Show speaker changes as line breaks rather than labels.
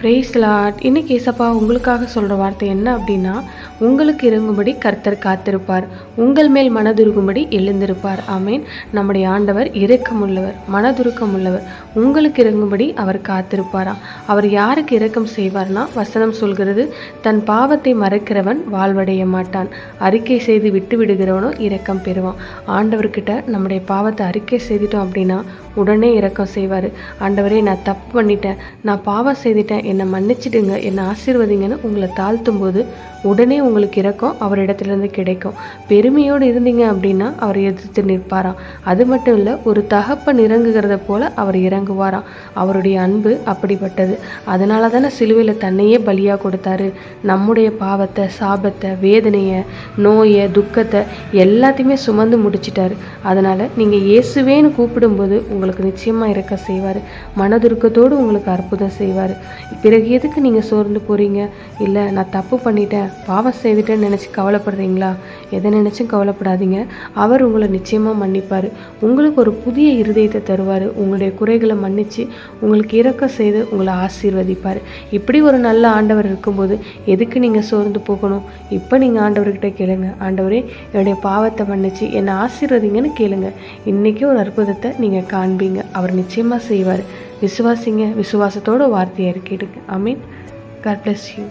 Brace lot இன்னைக்கு ஏசப்பா உங்களுக்காக சொல்கிற வார்த்தை என்ன அப்படின்னா உங்களுக்கு இறங்கும்படி கர்த்தர் காத்திருப்பார். உங்கள் மேல் மனதுருகும்படி எழுந்திருப்பார். ஆமேன் நம்முடைய ஆண்டவர் இரக்கமுள்ளவர் மனதுருக்கமுள்ளவர். உங்களுக்கு இறங்கும்படி அவர் காத்திருப்பாராம் அவர் யாருக்கு இரக்கம் செய்வார்னா வசனம் சொல்கிறது தன் பாவத்தை மறக்கிறவன் வாழ்வடைய மாட்டான். அறிக்கை செய்து விட்டு விடுகிறவனோ இரக்கம் பெறுவான். ஆண்டவர்கிட்ட நம்முடைய பாவத்தை அறிக்கை செய்துட்டோம் அப்படின்னா உடனே இரக்கம் செய்வார். ஆண்டவரே நான் தப்பு பண்ணிட்டேன். நான் பாவம் செய்துட்டேன். என்னை மன்னிச்சிடுங்க என்னை ஆசீர்வதிங்கன்னு உங்களை தாழ்த்தும் போது உடனே உங்களுக்கு இறக்கம் அவரிடத்துலேருந்து கிடைக்கும். பெருமையோடு இருந்தீங்க அப்படின்னா அவர் எதிர்த்து நிற்பாராம் அது மட்டும் இல்லை ஒரு தகப்பன் இறங்குகிறத போல அவர் இறங்குவாராம் அவருடைய அன்பு அப்படிப்பட்டது. அதனால தானே சிலுவையில் தன்னையே பலியாக கொடுத்தாரு. நம்முடைய பாவத்தை சாபத்தை வேதனையை நோயை துக்கத்தை எல்லாத்தையுமே சுமந்து முடிச்சிட்டாரு. அதனால் நீங்கள் இயேசுவேன்னு கூப்பிடும்போது உங்களுக்கு நிச்சயமாக இறக்க செய்வார். மனதுருக்கத்தோடு உங்களுக்கு அற்புதம் செய்வார். பிறகு எதுக்கு நீங்கள் சோர்ந்து போகிறீங்க இல்லை நான் தப்பு பண்ணிட்டேன். பாவம் செய்துட்டேன்னு நினச்சி கவலைப்படுறீங்களா? எதை நினச்சும் கவலைப்படாதீங்க. அவர் உங்களை நிச்சயமாக மன்னிப்பார். உங்களுக்கு ஒரு புதிய இருதயத்தை தருவார். உங்களுடைய குறைகளை மன்னித்து உங்களுக்கு இறக்க செய்து உங்களை ஆசீர்வதிப்பார். இப்படி ஒரு நல்ல ஆண்டவர் இருக்கும்போது எதுக்கு நீங்கள் சோர்ந்து போகணும்? இப்போ நீங்கள் ஆண்டவர்கிட்ட கேளுங்க. ஆண்டவரே என்னுடைய பாவத்தை மன்னிச்சு என்னை ஆசீர்வதிங்கன்னு கேளுங்க. இன்றைக்கி ஒரு அற்புதத்தை நீங்கள் காண்பீங்க. அவர் நிச்சயமாக செய்வார். விசுவாசிங்க. விசுவாசத்தோட வார்த்தையை கேட்டுங்க I mean God bless you